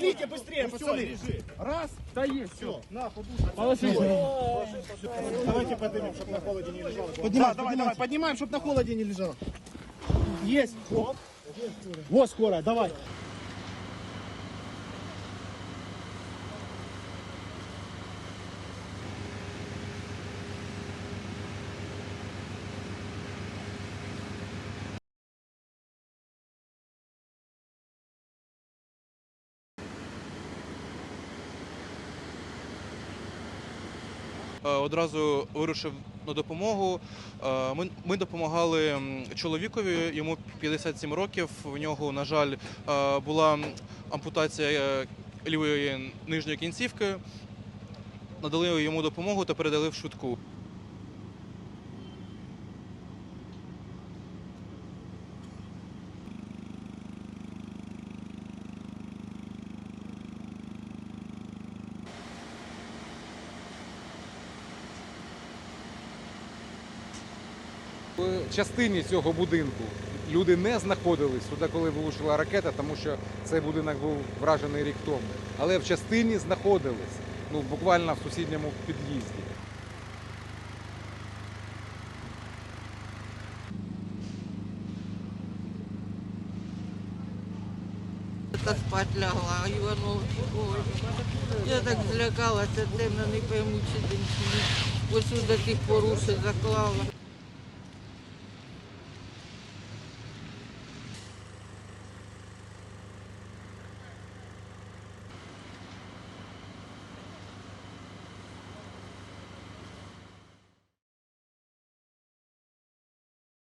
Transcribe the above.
Шевелите быстрее, пацаны. Раз. Та є, все. На, подушку. Положи. Давайте поднимем, чтобы на холоде не лежало. Поднимай, давай, давай, поднимаем, чтобы на холоде не лежало. Есть. Вот, вот скорая, давай. Одразу вирушив на допомогу. Е, Ми, ми допомагали чоловікові, йому 57 років. В нього, на жаль, е, була ампутація е, лівої нижньої кінцівки. Надали йому допомогу та передали в швидку. В частині цього будинку люди не знаходились туди, коли влучила ракета, тому що цей будинок був вражений рік тому. Але в частині знаходились, ну буквально в сусідньому під'їзді. Та спать лягла, Іванов Боже. Я так злякалася, темно, не пойму, чи день. Ось до тих порушень заклала.